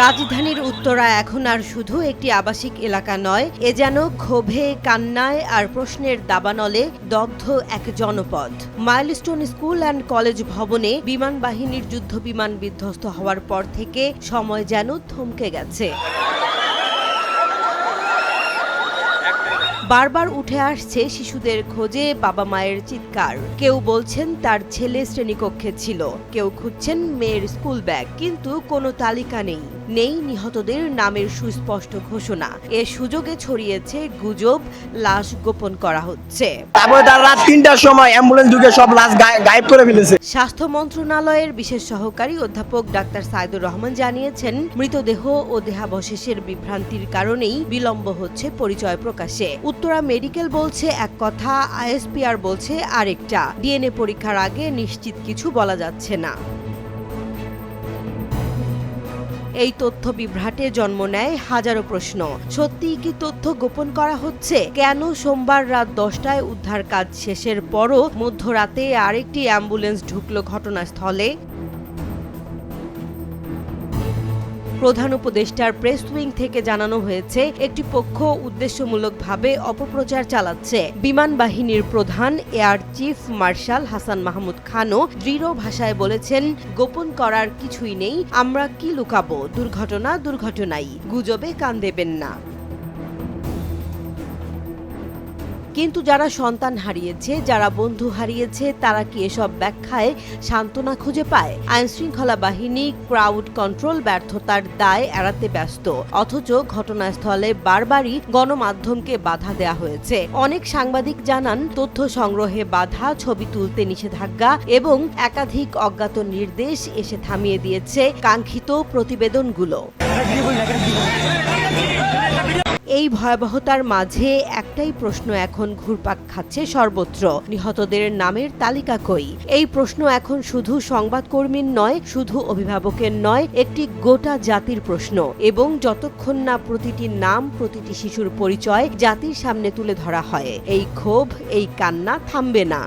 রাজধানীর উত্তরা এখন আর শুধু একটি আবাসিক এলাকা নয়, এ যেন ক্ষোভে, কান্নায় আর প্রশ্নের দাবানলে দগ্ধ এক জনপদ। মাইলস্টোন স্কুল অ্যান্ড কলেজ ভবনে বিমান বাহিনীর যুদ্ধ বিমান বিধ্বস্ত হওয়ার পর থেকে সময় যেন থমকে গেছে। বারবার উঠে আসছে শিশুদের খোঁজে বাবা মায়ের চিৎকার। কেউ বলছেন তার ছেলে শ্রেণীকক্ষে ছিল, কেউ খুঁজছেন মেয়ের স্কুল ব্যাগ, কিন্তু কোনো তালিকা নেই। নেই নিহতদের নামের সুস্পষ্ট ঘোষণা। এ সুযোগে ছড়িয়েছে গুজব লাশ গোপন করা হচ্ছে। তারপরে তার রাত তিনটার সময় অ্যাম্বুলেন্স ঢুকে সব লাশ গায়েব করে ফেলেছে। স্বাস্থ্য মন্ত্রণালয়ের বিশেষ সহকারী অধ্যাপক ডাক্তার সাইদুর রহমান জানিয়েছেন মৃতদেহ ও দেহাবশেষের বিভ্রান্তির কারণেই বিলম্ব হচ্ছে পরিচয় প্রকাশে। উত্তরা মেডিকেল বলছে এক কথা আইএসপিআর বলছে আরেকটা। ডিএনএ পরীক্ষার আগে নিশ্চিত কিছু বলা যাচ্ছে না। এই তথ্য বিভ্রাটে জন্ম নেয় হাজারো প্রশ্ন। সত্যিই কি তথ্য গোপন করা হচ্ছে? কেন সোমবার রাত দশটায় উদ্ধার কাজ শেষের পরও মধ্যরাতে আরেকটি অ্যাম্বুলেন্স ঢুকলো ঘটনাস্থলে? প্রধান উপদেষ্টার প্রেস উইং থেকে জানানো হয়েছে, একটি পক্ষ উদ্দেশ্যমূলকভাবে অপপ্রচার চালাচ্ছে। বিমান বাহিনীর প্রধান air chief marshal Hasan Mahmud খানও দৃঢ় ভাষায় বলেছেন, গোপন করার কিছুই নেই, আমরা কি লুকাবো? দুর্ঘটনা দুর্ঘটনাই। গুজবে কান দেবেন না। কিন্তু যারা সন্তান হারিয়েছে, যারা বন্ধু হারিয়েছে, তারা কি এসব ব্যাখ্যায় সান্ত্বনা খুঁজে পায়? আইনশৃঙ্খলা বাহিনী, ক্রাউড কন্ট্রোল ব্যর্থতার দায় এড়াতে ব্যস্ত। অথচ ঘটনাস্থলে বারবারই গণমাধ্যমকে বাধা দেয়া হয়েছে। অনেক সাংবাদিক জানান, তথ্য সংগ্রহে বাধা, ছবি তুলতে নিষেধাজ্ঞা এবং একাধিক অজ্ঞাত নির্দেশ এসে থামিয়ে দিয়েছে কাঙ্ক্ষিত প্রতিবেদনগুলো। এই ভয়াবহতার মাঝে একটাই প্রশ্ন এখন ঘুরপাক খাচ্ছে সর্বত্র। নিহতদের নামের তালিকা কই? এই প্রশ্ন এখন শুধু সংবাদকর্মীর নয়, শুধু অভিভাবকের নয়, একটি গোটা জাতির প্রশ্ন। এবং যতক্ষণ না প্রতিটি নাম, প্রতিটি শিশুর পরিচয় জাতির সামনে তুলে ধরা হয়, এই ক্ষোভ, এই কান্না থামবে না।